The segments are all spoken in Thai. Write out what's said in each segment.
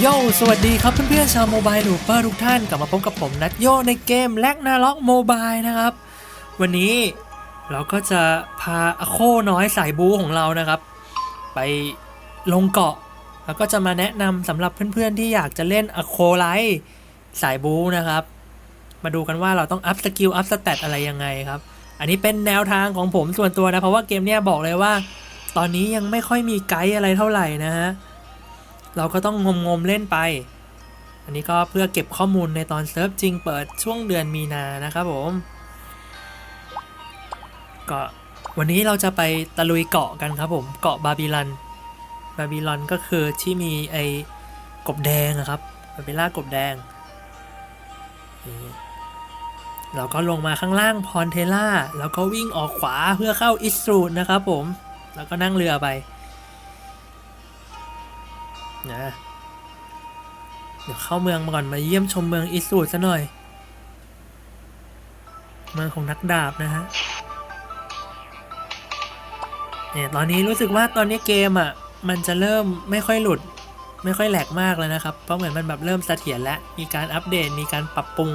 โยสวัสดีครับเพื่อนๆชาวโมบายลูเปอร์ทุกท่านกลับมาพบกับผมนัทโยในเกมแลกนาล็อกโมบายนะครับ วันนี้เราก็จะพาอโคน้อยสายบูของเรานะครับ ไปลงเกาะ แล้วก็จะมาแนะนำสำหรับเพื่อนๆที่อยากจะเล่นอโคไลท์สายบูนะครับ มาดูกันว่าเราต้องอัพสกิลอัพสเตตอะไรยังไงครับ อันนี้เป็นแนวทางของผมส่วนตัวนะ เพราะว่าเกมเนี้ยบอกเลยว่า ตอนนี้ยังไม่ค่อยมีไกด์อะไรเท่าไหร่นะฮะ เราก็ต้องงมงมๆเล่นไป อันนี้ก็เพื่อเก็บข้อมูลในตอนเซิร์ฟจริงเปิดช่วงเดือนมีนานะครับผม ก็วันนี้เราจะไปตะลุยเกาะกันครับผมเกาะบาบิลัน บาบิลอนก็คือที่มีไอ้กบแดงอะครับบาบิล่ากบแดง เราก็ลงมาข้างล่างพรเทล่า แล้วก็วิ่งออกขวาเพื่อเข้าอิสรูดนะครับผม แล้วก็นั่งเรือไป นะ เดี๋ยวเข้าเมืองมาก่อนมาเยี่ยมชมเมืองอิสูดซะหน่อย เมืองของนักดาบนะฮะเนี่ยตอนนี้รู้สึกว่าตอนนี้เกมอะ มันจะเริ่มไม่ค่อยหลุด ไม่ค่อยแหลกมากแล้วนะครับ เพราะเหมือนมันแบบเริ่มเสถียรแล้ว มีการอัปเดต มีการปรับปรุง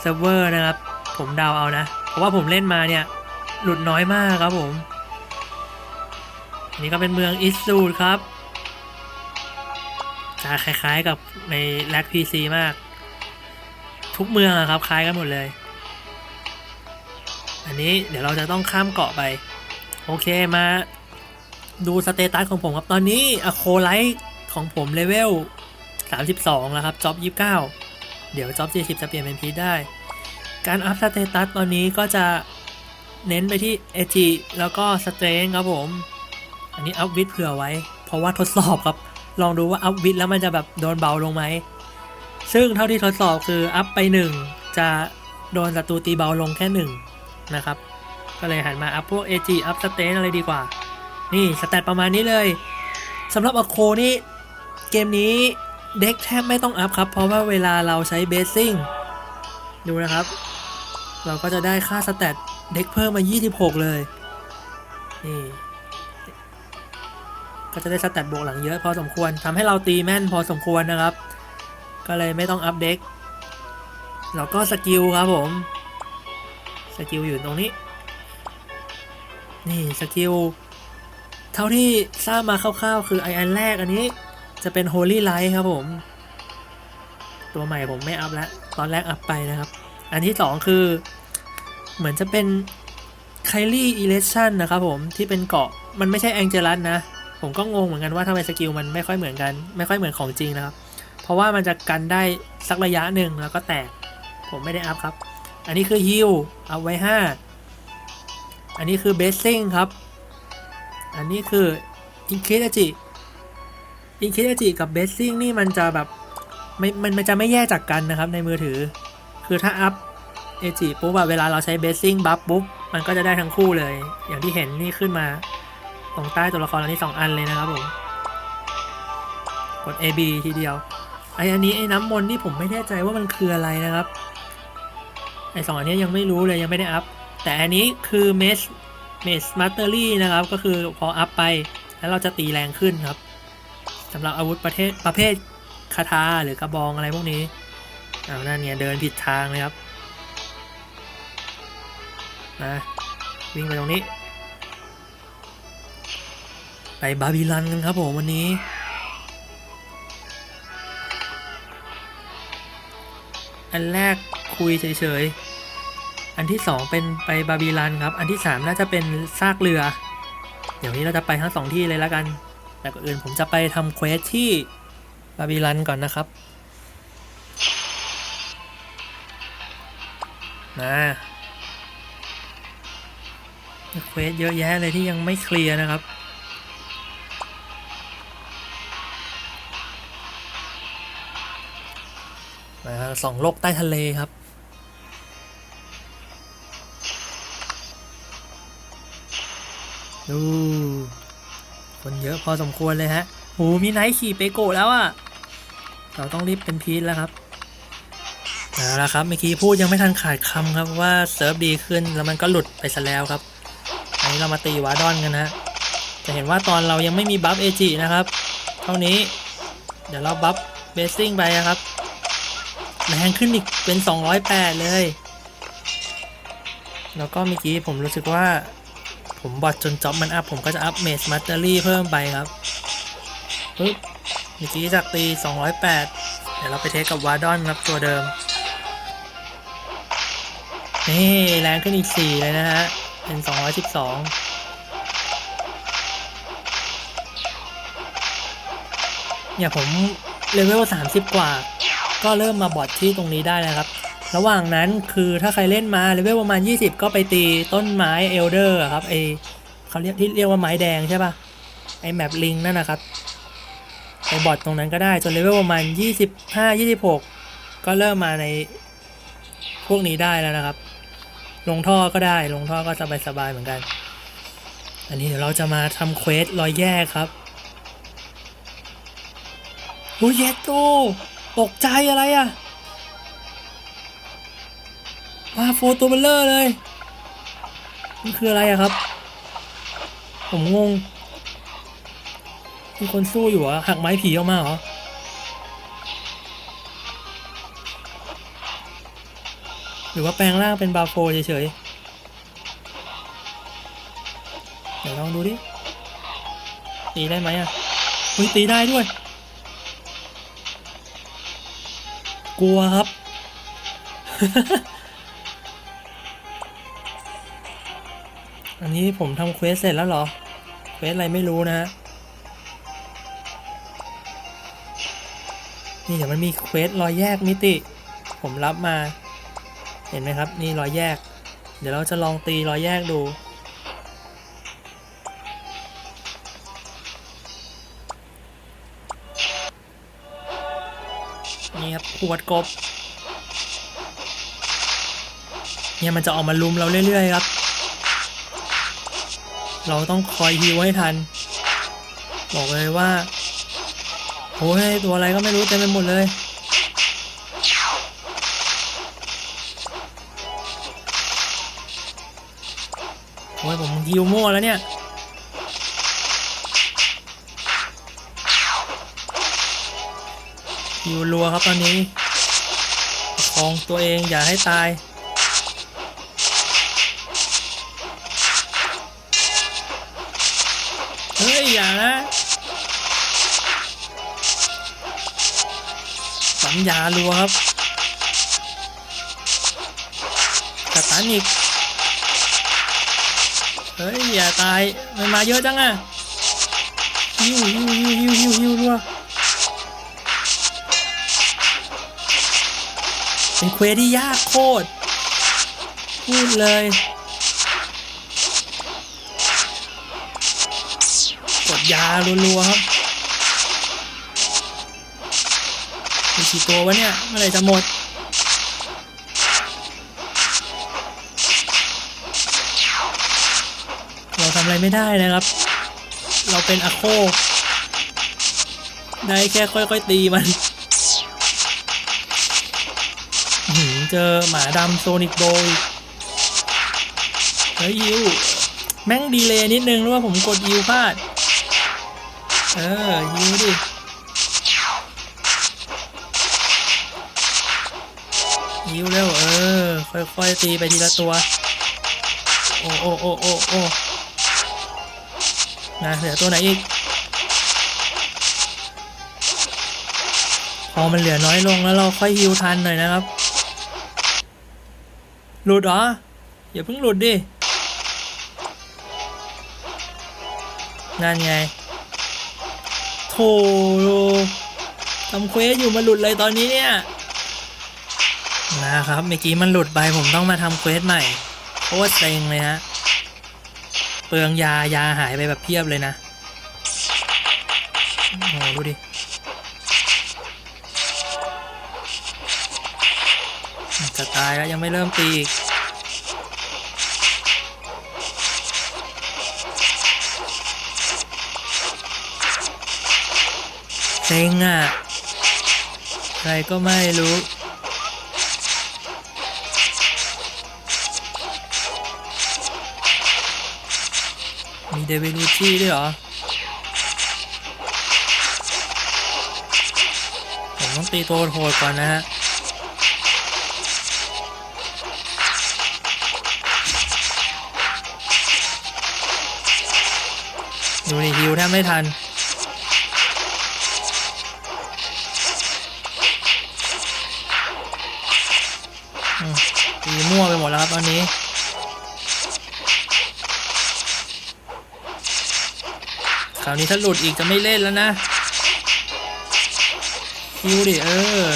เซิร์ฟเวอร์นะครับ ผมเดาเอานะ เพราะว่าผมเล่นมาเนี่ย หลุดน้อยมากครับผมนนี้ก็เป็นเมืองอิสูดครับ จะคล้ายๆกับในแล็กพีซีมาก ทุกเมืองอะครับคล้ายกันหมดเลย อันนี้เดี๋ยวเราจะต้องข้ามเกาะไป โอเคมาดูสเตตัสของผมครับ ตอนนี้อโคไลท์ของผมเลเวล 32 แล้วครับจ็อบ 29 เดี๋ยวจ็อบ 40 จะเปลี่ยนเป็นพีได้ การอัพสเตตัสตอนนี้ก็จะเน้นไปที่เอจิแล้วก็สเตรนครับผม อันนี้อัพวิดเผื่อไว้ เพราะว่าทดสอบครับ ลองดูว่าอัพวิดแล้วมันจะแบบโดนเบาลงไหม ซึ่งเท่าที่ทดสอบคืออัพไป 1 จะโดนศัตรูตีเบาลงแค่1นะครับ ก็เลยหันมาอัพพวก AG อัพสเตนอะไรดีกว่า นี่สแตทประมาณนี้เลยสำหรับอโคนี่เกมนี้เด็กแทบไม่ต้องอัพครับ เพราะว่าเวลาเราใช้เบสซิ่งดูนะครับ เราก็จะได้ค่าสแตทเด็กเพิ่มมา 26 เลยนี่ ก็จะได้สแตทบวกหลังเยอะพอสมควรทำให้เราตีแม่นพอสมควรนะครับ ก็เลยไม่ต้องอัพเด็กแล้วก็สกิลครับผมสกิลอยู่ตรงนี้ นี่สกิลเท่าที่ทราบมาคร่าวๆ คือไออันแรกอันนี้จะเป็น Holy Light ครับผม ตัวใหม่ผมไม่อัพแล้ว ตอนแรกอัพไปนะครับ อันที่สองคือ เหมือนจะเป็น k y l i e Election นะครับผม ที่เป็นเกาะมันไม่ใช่แองเจลัสนะ ผมก็งงเหมือนกันว่าทำไมสกิลมันไม่ค่อยเหมือนกัน ไม่ค่อยเหมือนของจริงนะครับ เพราะว่ามันจะกันได้สักระยะหนึ่งแล้วก็แตก ผมไม่ได้อัพครับ อันนี้คือฮิลเอาไว้ 5 อันนี้คือเบสซิ่งครับ อันนี้คืออินคิดจิอินคิดจิกับเบสซิ่งนี่มันจะแบบไม่มันมันจะไม่แยกจากกันนะครับในมือถือ คือถ้าอัพเอจิปุ๊บแบบเวลาเราใช้เบสซิ่งบัฟปุ๊บมันก็จะได้ทั้งคู่เลย อย่างที่เห็นนี่ขึ้นมา ตรงใต้ตัวละครอันนี้สองอันเลยนะครับผมกด AB ทีเดียวไออันนี้ไอ้น้ำมนต์นี่ผมไม่แน่ใจว่ามันคืออะไรนะครับไอสองอันนี้ยังไม่รู้เลยยังไม่ได้อัพแต่อันนี้คือเมสเมสมาสเตอรี่นะครับก็คือพออัพไปแล้วเราจะตีแรงขึ้นครับสำหรับอาวุธประเภทประเภทคาถาหรือกระบองอะไรพวกนี้อ้าวนั่นเนี่ยเดินผิดทางเลยครับนะวิ่งไปตรงนี้ ไปบาบิลันกันครับผมวันนี้ อันแรกคุยเฉยๆ อันที่สองเป็นไปบาบิลันครับ อันที่สามน่าจะเป็นซากเรือ เดี๋ยวนี้เราจะไปทั้งสองที่เลยแล้วกัน แต่ก่อนอื่นผมจะไปทำเควสที่บาบิลันก่อนนะครับมาเควสเยอะแยะเลยที่ยังไม่เคลียร์นะครับ สองโลกใต้ทะเลครับ ดู คนเยอะพอสมควรเลยฮะโหมีไนท์ขี่เปโกะแล้วอะเราต้องรีบเป็นพีทแล้วครับเอาละครับเมื่อกี้พูดยังไม่ทันขาดคำครับว่าเซิร์ฟดีขึ้นแล้วมันก็หลุดไปซะแล้วครับ อันนี้เรามาตีวาดอนกันนะจะเห็นว่าตอนเรายังไม่มีบัฟเอจินะครับ เท่านี้ เดี๋ยวเราบัฟเบสซิ่งไปอะครับ แรงขึ้นอีกเป็น 208 เลย แล้วก็เมื่อกี้ผมรู้สึกว่า ผมบอดจนจ็อบมันอัพ ผมก็จะอัพเมสมัตเตอรี่เพิ่มไปครับปึ๊บเมื่อกี้จากตี 208 เดี๋ยวเราไปเทสกับวาดอนครับตัวเดิม นี่ แรงขึ้นอีก 4 เลยนะฮะ เป็น 212เนี่ยผมเลเวล30กว่า ก็เริ่มมาบอดที่ตรงนี้ได้นะครับ ระหว่างนั้นคือถ้าใครเล่นมาเลเวลประมาณ 20 ก็ไปตีต้นไม้เอลเดอร์ครับไอเขาเรียกที่เรียกว่าไม้แดงใช่ปะไอแมปลิงนั่นนะครับไปบอดตรงนั้นก็ได้จนเลเวลประมาณ 25 26 ก็เริ่มมาในพวกนี้ได้แล้วนะครับ ลงท่อก็ได้ลงท่อก็สบายๆเหมือนกัน อันนี้เดี๋ยวเราจะมาทำเควสรอยแยกครับโอ้ยเยดโต ตกใจอะไรอะมาโฟตัวเบลเลอร์เลยนี่คืออะไรอะครับ ผมงง มีคนสู้อยู่เหรอะหักไม้ผีออกมาเหรอ หรือว่าแปลงร่างเป็นบาโฟเฉยๆ เดี๋ยวลองดูดิ ตีได้ไหมอะอุ้ยตีได้ด้วย กลัวครับ อันนี้ผมทำเควสเสร็จแล้วเหรอ เควสอะไรไม่รู้นะฮะนี่เดี๋ยวมันมีเควสรอยแยกมิติ ผมรับมา เห็นไหมครับ นี่รอยแยก เดี๋ยวเราจะลองตีรอยแยกดู นี่ครับขวดกบ เนี่ยมันจะออกมาลุมเราเรื่อยๆครับ เราต้องคอยฮิวให้ทัน บอกเลยว่าโอ้ยตัวอะไรก็ไม่รู้เต็มไปหมดเลยโอ้ยผมฮิวมั่วแล้วเนี่ย ฮิวรัวครับตอนนี้ประคองตัวเองอย่าให้ตายเฮ้ยอย่านะสัญญารัวครับกระตันอีกเฮ้ยอย่าตายมันมาเยอะจังอะฮิวฮิวฮิวฮิวฮิวฮิวรัว เป็นเควสที่ยากโคตร พูดเลย กดยารัวๆครับมีกี่ตัววะเนี่ย เมื่อไรจะหมดเราทำอะไรไม่ได้นะครับ เราเป็นอะโค ได้แค่ค่อยๆตีมัน เจอหมาดำโซนิกโบยเฮ้ยยิวแม่งดีเลยนิดนึงรือว่าผมกดยิวพลาด เออยิวดิยิวเร็วเออ ค่อยๆตีไปทีละตัว โอ้โอ้โอ้โอ้โอ้นะเหลือตัวไหนอีก พอมันเหลือน้อยลงแล้วเราค่อยฮิวทันหน่อยนะครับ หลุดเหรอ อย่าเพิ่งหลุดดิ นั่นไง โถทำเควสอยู่มาหลุดเลยตอนนี้เนี่ย นะครับเมื่อกี้มันหลุดไปผมต้องมาทำเควสใหม่โคตรเซ็งเลยฮะเปลืองยายาหายไปแบบเพียบเลยนะ โอ้โหดูดิ จะตายแล้วยังไม่เริ่มตีอีกเซ็งอะอะไรก็ไม่รู้มีเดวินูชี่ด้วยเหรอ ผมต้องตีตัวโหดก่อนนะฮะ ดูนี่ฮิวแทบไม่ทันมตีมั่วไปหมดแล้วครับตอนนี้คราวนี้ถ้าหลุดอีกจะไม่เล่นแล้วนะฮิวดิเออ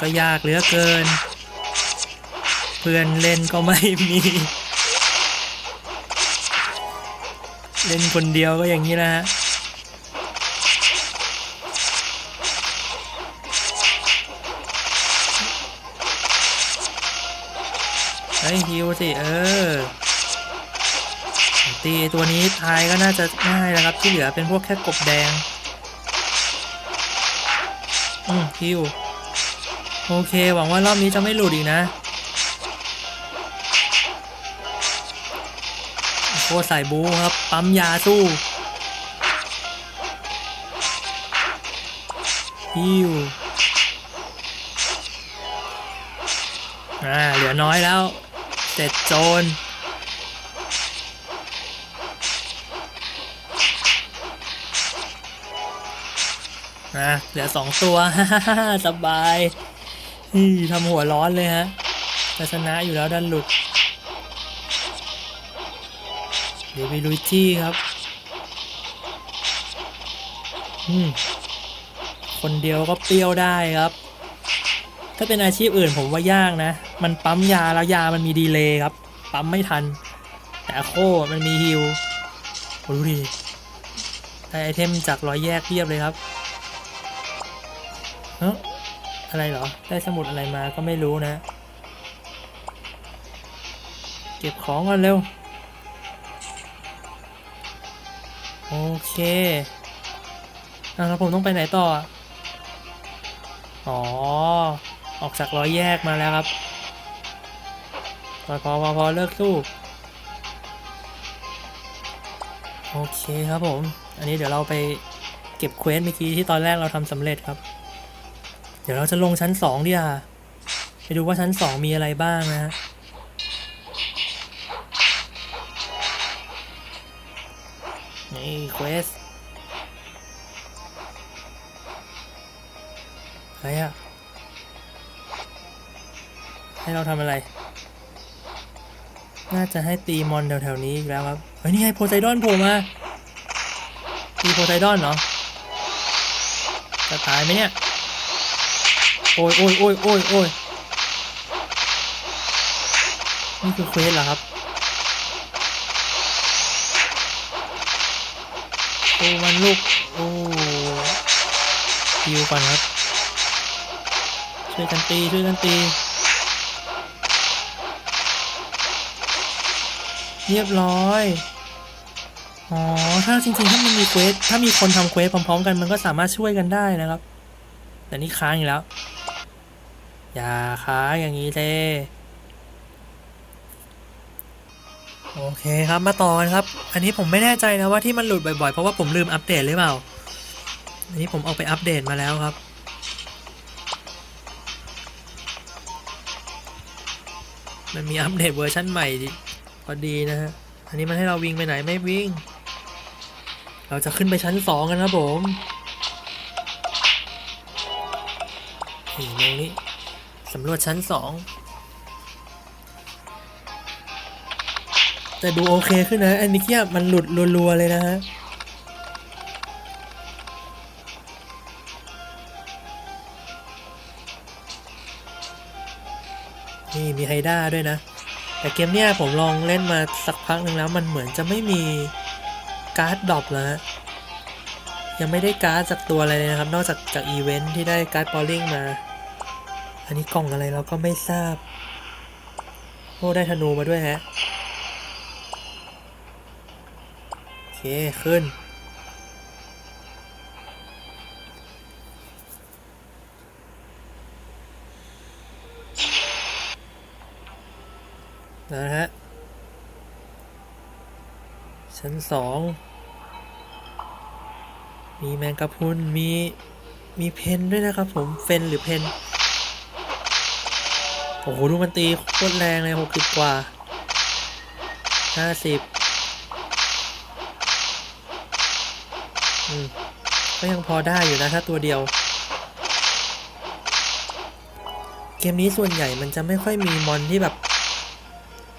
ก็ยากเหลือเกิน เพื่อนเล่นก็ไม่มี เล่นคนเดียวก็อย่างนี้นะฮะเฮ้ยฮิวสิ เออ ตีตัวนี้ทายก็น่าจะง่ายนะครับ ที่เหลือเป็นพวกแค่กบแดง อืมฮิว โอเค หวังว่ารอบนี้จะไม่หลุดอีกนะโคตรใส่บูครับ ปั๊มยาสู้ฮิวอ่า เหลือน้อยแล้ว เสร็จโจรนะเหลือสองตัว สบาย นี่ทำหัวร้อนเลยฮะจะชนะอยู่แล้วดันหลุด เดี๋ยวไปลุยที่ครับ อืม คนเดียวก็เปรี้ยวได้ครับ ถ้าเป็นอาชีพอื่นผมว่ายากนะ มันปั๊มยาแล้วยามันมีดีเลย์ครับ ปั๊มไม่ทัน แต่โคมันมีฮิวโอ้ดูดิได้ไอเทมจากรอยแยกเรียบเลยครับเอ้ อะไรเหรอ ได้สมุดอะไรมาก็ไม่รู้นะ เก็บของก่อนเร็ว โอเคอะแล้วผมต้องไปไหนต่อ อ๋อ ออกจากร้อยแยกมาแล้วครับ พอพอพอพอเลิกสู้ โอเคครับผม อันนี้เดี๋ยวเราไปเก็บเควสเมื่อกี้ที่ตอนแรกเราทำสำเร็จครับ เดี๋ยวเราจะลงชั้นสองดีอะไปดูว่าชั้นสองมีอะไรบ้างนะฮะนี่เควสอะไรอะให้เราทำอะไร น่าจะให้ตีมอนแถวๆนี้อีกแล้วครับ เฮ้ย นี่ไงโพไซดอนโผล่มาตีโพไซดอนเหรอจะตายไหมเนี่ย อ้ยโอ้ยโอ้ยโอ้ยโอ้ยนี่คือเควสเหรอครับ โอ้มันลูก โอ้ฮิวก่อนครับ ช่วยกันตี ช่วยกันตีเรียบร้อย อ๋อ ถ้าจริงๆ ถ้ามันมีเควส ถ้ามีคนทำเควสพร้อมๆ กัน มันก็สามารถช่วยกันได้นะครับ แต่นี่ค้างอีกแล้ว อย่าค้างอย่างนี้เท่โอเคครับมาต่อกันครับ อันนี้ผมไม่แน่ใจนะว่าที่มันหลุดบ่อยๆ เพราะว่าผมลืมอัปเดตหรือเปล่า อันนี้ผมเอาไปอัปเดตมาแล้วครับ มันมีอัปเดตเวอร์ชันใหม่พอดีนะฮะ อันนี้มันให้เราวิ่งไปไหนไม่วิ่ง เราจะขึ้นไปชั้นสองกันครับผมนี่ตรงนี้ สำรวจชั้นสองแต่ดูโอเคขึ้นนะ อันนี้เกียมันหลุดรัวๆเลยนะฮะนี่มีไฮด้าด้วยนะ แต่เกมเนี้ยผมลองเล่นมาสักพักหนึ่งแล้วมันเหมือนจะไม่มีการ์ดดรอปแล้วฮะยังไม่ได้การ์ดจากตัวอะไรเลยนะครับ นอกจากจากอีเวนท์ที่ได้การ์ดบอลลิงมา อันนี้กล่องอะไรเราก็ไม่ทราบ โอ้ได้ธนูมาด้วยฮะ โอเค ขึ้น นะฮะ ชั้นสอง มีแมงกะพุนมีมีเพนด้วยนะครับผมเฟนหรือเพน โอ้โหดูมันตีโคตรแรงเลยหกสิบกว่าห้าสิบอืมก็ยังพอได้อยู่นะถ้าตัวเดียว เกมนี้ส่วนใหญ่มันจะไม่ค่อยมีมอนที่แบบ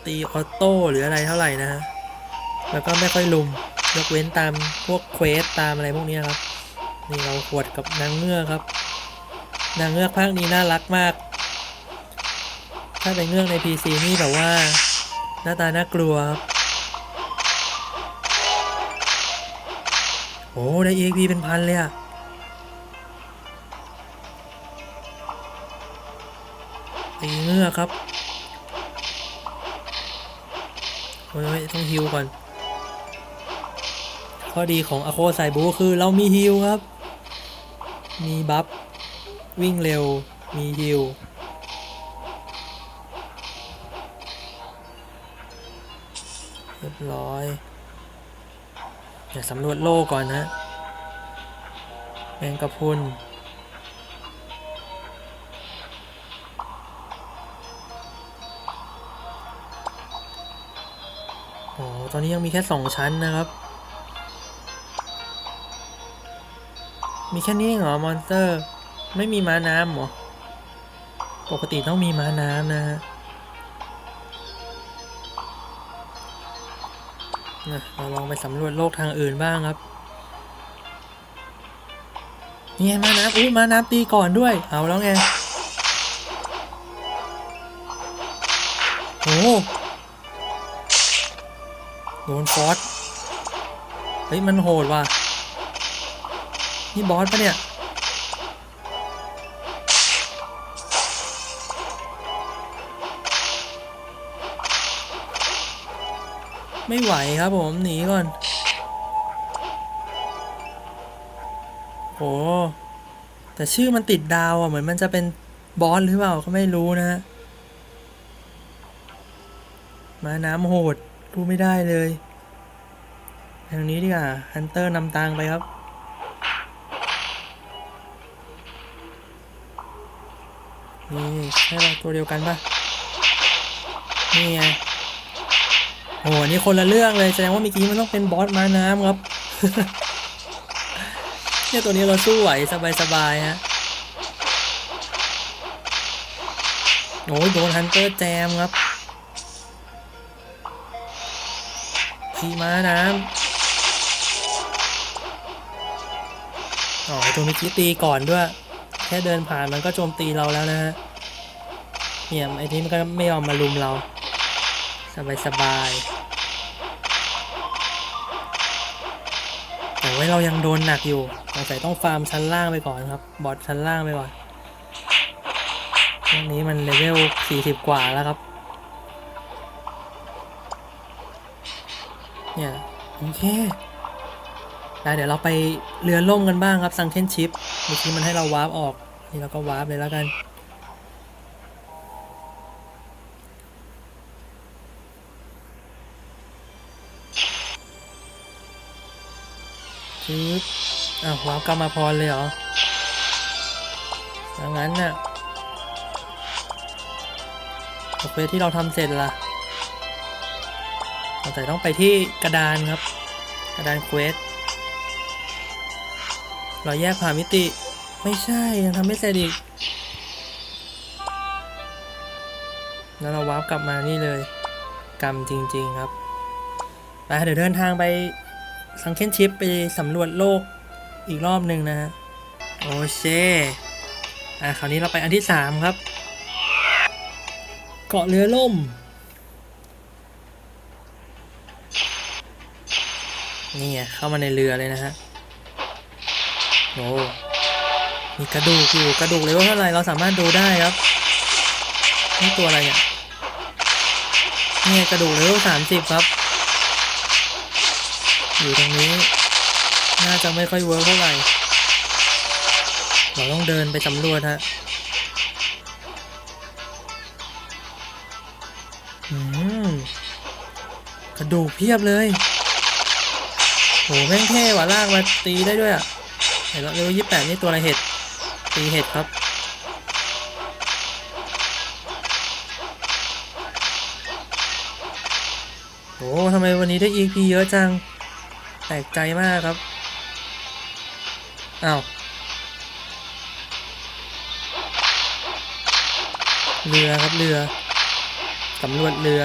ตีออโต้หรืออะไรเท่าไหร่นะฮะแล้วก็ไม่ค่อยลุมยกเว้นตามพวกเควสตามอะไรพวกนี้ครับ นี่เราขวดกับนางเงือกครับ นางเงือกภาคนี้น่ารักมาก ถ้าเป็นเงือกใน PC นี่แบบว่า หน้าตาน่ากลัวครับโอ้ได้ EXP เป็นพันเลยอะตีเงือกครับเฮ้ยต้องฮิวก่อน ข้อดีของอโคไซบูคือเรามีฮิวครับ มีบัฟ วิ่งเร็ว มีฮิว ร้อยเดี๋ยวสำรวจโลกก่อนนะแมงกะพุนโอ้ตอนนี้ยังมีแค่สองชั้นนะครับ มีแค่นี้เหรอ มอนสเตอร์ ไม่มีม้าน้ำเหรอ ปกติต้องมีม้าน้ำนะฮะ นะเราลองไปสำรวจโลกทางอื่นบ้างครับนี่ไงม้าน้ำอุ้ยมาน้ำตีก่อนด้วย เอาแล้วไงโอ้โดนฟอสเฮ้ยมันโหดว่ะนี่บอสปะเนี่ย ไม่ไหวครับผมหนีก่อนโหแต่ชื่อมันติดดาวอะเหมือนมันจะเป็นบอสหรือเปล่าก็ไม่รู้นะฮะมาน้ำโหดดูไม่ได้เลยทางนี้ดีกว่าฮันเตอร์นำทางไปครับนี่ใช่ป่ะตัวเดียวกันป่ะนี่ไง โอ้โหนี่คนละเรื่องเลยแสดงว่าเมื่อกี้มันต้องเป็นบอสม้าน้ำครับเนี่ยตัวนี้เราสู้ไหวสบายๆฮะโอ้ยโดนฮันเตอร์แจมครับขี่ม้าน้ำอ๋อตัวเมื่อกี้ตีก่อนด้วย แค่เดินผ่านมันก็โจมตีเราแล้วนะฮะเนี่ยไอ้นี่มันก็ไม่ยอมมาลุมเรา สบายสบายๆแต่ว่าเรายังโดนหนักอยู่สงสัยต้องฟาร์มชั้นล่างไปก่อนครับ บอทชั้นล่างไปก่อนช่วงนี้มันเลเวล40 กว่าแล้วครับ เนี่ย โอเคได้วเดี๋ยวเราไปเรือล่มกันบ้างครับซังเคนชิปเมื่อกี้มันให้เราวาร์ปออก นี่เราก็วาร์ปเลยแล้วกัน ปึ๊บอ้าวว้าวกรรมาพรเลยเหรอดังนั้นน่ะเควสที่เราทำเสร็จละเราแต่ต้องไปที่กระดานครับ กระดานเควส เราแยกผ่านมิติ ไม่ใช่ยังทำไม่เสร็จอีก แล้วเราวาร์ปกลับมานี่เลย กรรมจริง ๆครับ ไปเดี๋ยวเดินทางไป สังเคนชิปไปสำรวจโลกอีกรอบหนึ่งนะฮะโอเคอะคราวนี้เราไปอันที่สามครับ เกาะเรือล่ม นี่ไงเข้ามาในเรือเลยนะฮะโอ้มีกระดูกอยู่กระดูกเลยว่าเท่าไหร่เราสามารถดูได้ครับนี่ตัวอะไรเนี่ยนี่กระดูกเลเวลสามสิบครับ อยู่ตรงนี้ น่าจะไม่ค่อยเวิร์กเท่าไหร่ เราต้องเดินไปสำรวจฮะอืมกระดูกเพียบเลยโหแม่งเท่ว่ะลากมาตีได้ด้วยอะเห็นแล้วเลเวยี่แปดนี่ตัวอะไรเห็ดตีเห็ดครับโอ้ทำไมวันนี้ได้ EP เยอะจัง แปลกใจมากครับอ้าวเรือครับเรือสำรวจเรือ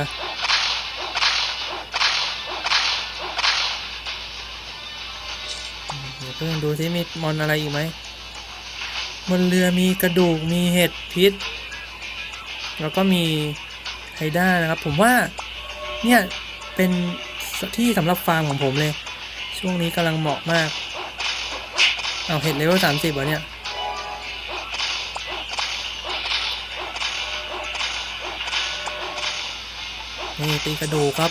เพิ่งดูซิมีมอนอะไรอีกไหมบนเรือมีกระดูกมีเห็ดพิษ แล้วก็มีไฮด้านะครับ ผมว่าเนี่ยเป็นที่สำหรับฟาร์มของผมเลย ช่วงนี้กำลังเหมาะมาก เอาเห็ดเลเวลสามสิบวะเนี่ย นี่ตีกระดูครับ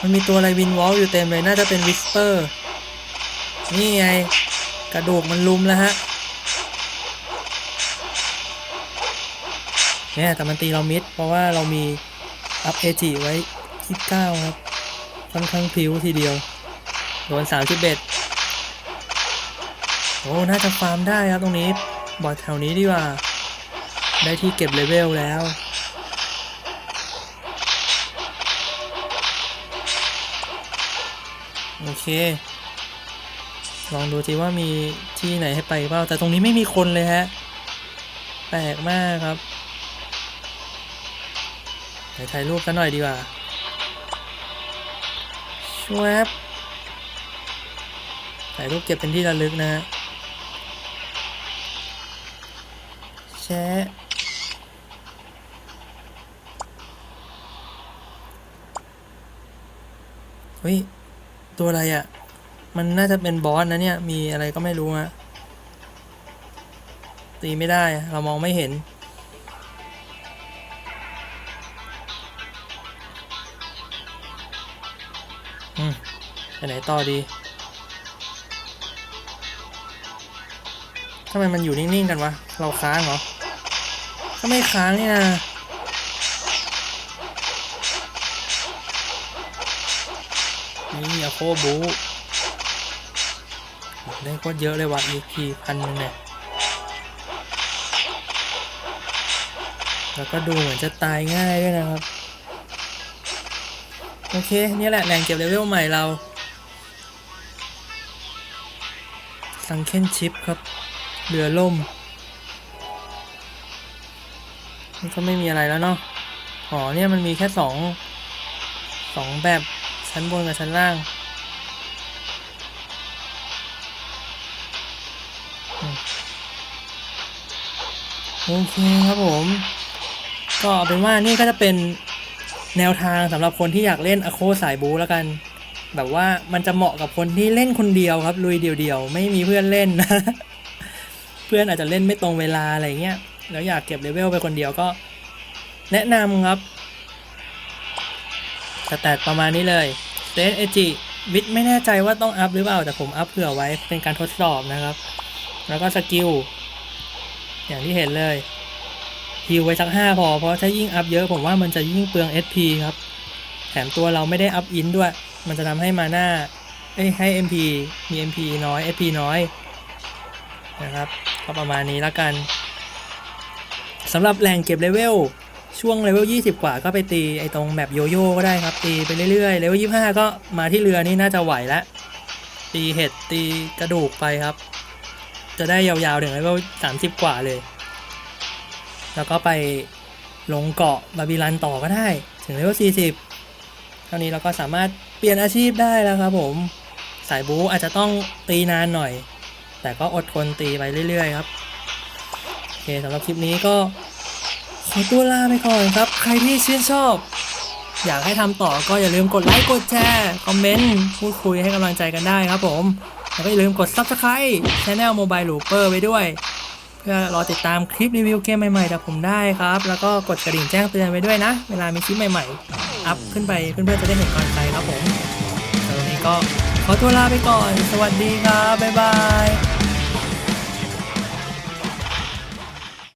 มันมีตัวอะไรวินวอลอยู่เต็มเลย น่าจะเป็นวิสเปอร์ นี่ไง กระดูกมันลุมแล้วฮะเนี่ยแต่มันตีเรามิด เพราะว่าเรามี อัพเอจิไว้ที่เก้าครับ ค่อนข้างพิ้วทีเดียว โดนสามสิบเอ็ดโอ้ น่าจะฟาร์มได้ครับตรงนี้ บอดแถวนี้ดีกว่า ได้ที่เก็บเลเวลแล้วโอเค ลองดูสิว่ามีที่ไหนให้ไปเปล่าแต่ตรงนี้ไม่มีคนเลยฮะ แปลกมากครับ ถ่ายรูปกันหน่อยดีกว่าชวบถ่ายรูปเก็บเป็นที่ระลึกนะฮะแชะเฮ้ย ตัวอะไรอะ่ะ มันน่าจะเป็นบอสนะเนี่ย มีอะไรก็ไม่รู้อะตีไม่ได้ เรามองไม่เห็น ไปไหนต่อดีทำไมมันอยู่นิ่งๆกันวะ เราค้างเหรอ ก็ไม่ค้างนี่นะนี่อะโคบูได้โคตรเยอะเลยว่ะ EP พันหนึงเนี่ย แล้วก็ดูเหมือนจะตายง่ายด้วยนะครับ โอเค นี่แหละแหล่งเก็บเลเวลใหม่เรา สังเคนชิปครับ เรือล่ม นี่ก็ไม่มีอะไรแล้วเนาะอ๋อเนี่ยมันมีแค่สองสองแบบชั้นบนกับชั้นล่างโอเคครับผม ก็เอาเป็นว่านี่ก็จะเป็นแนวทางสำหรับคนที่อยากเล่นอโคสายบูแล้วกัน แบบว่ามันจะเหมาะกับคนที่เล่นคนเดียวครับ ลุยเดียวๆ ไม่มีเพื่อนเล่นนะ เพื่อนอาจจะเล่นไม่ตรงเวลาอะไรเงี้ย แล้วอยากเก็บเลเวลไปคนเดียวก็ แนะนำครับสแตทประมาณนี้เลยเซตเอจิวิทไม่แน่ใจว่าต้องอัพหรือเปล่า แต่ผมอัพเผื่อไว้เป็นการทดสอบนะครับ แล้วก็สกิลอย่างที่เห็นเลยฮิวไว้สักห้าพอ เพราะถ้ายิ่งอัพเยอะผมว่ามันจะยิ่งเปลือง SP ครับ แถมตัวเราไม่ได้อัพอินด้วย มันจะทำให้มาหน้าเอ้ยให้ MP มี MP น้อย SP น้อยนะครับก็ประมาณนี้แล้วกันสำหรับแหล่งเก็บเลเวลช่วงเลเวล20 กว่าก็ไปตีไอ้ตรงแมปโยโย่ก็ได้ครับ ตีไปเรื่อยๆเลเวล25 ก็มาที่เรือนี่น่าจะไหวแล้วตีเห็ดตีกระดูกไปครับ จะได้ยาวๆถึงเลเวล30 กว่าเลย แล้วก็ไปลงเกาะบาบิลันต่อก็ได้ ถึงเลเวล40 เท่านี้เราก็สามารถ เปลี่ยนอาชีพได้แล้วครับผม สายบู๊อาจจะต้องตีนานหน่อย แต่ก็อดทนตีไปเรื่อย ๆ ครับ โอเคสำหรับคลิปนี้ก็ ขอตัวลาไปก่อนครับ ใครที่ชื่นชอบ อยากให้ทำต่อก็อย่าลืมกดไลค์กดแชร์คอมเมนต์พูดคุยให้กำลังใจกันได้ครับผม แล้วก็อย่าลืมกด Subscribe Channel Mobile Looper ไว้ด้วยเพื่อรอติดตามคลิปรีวิวเกมใหม่ๆจากผมได้ครับ แล้วก็กดกระดิ่งแจ้งเตือนไว้ด้วยนะ เวลามีคลิปใหม่ๆ อัพขึ้นไปเพื่อนๆจะได้เห็นก่อนใครครับผมสำหรับวันนี้ก็ขอตัวลาไปก่อน สวัสดีครับ บ๊ายบาย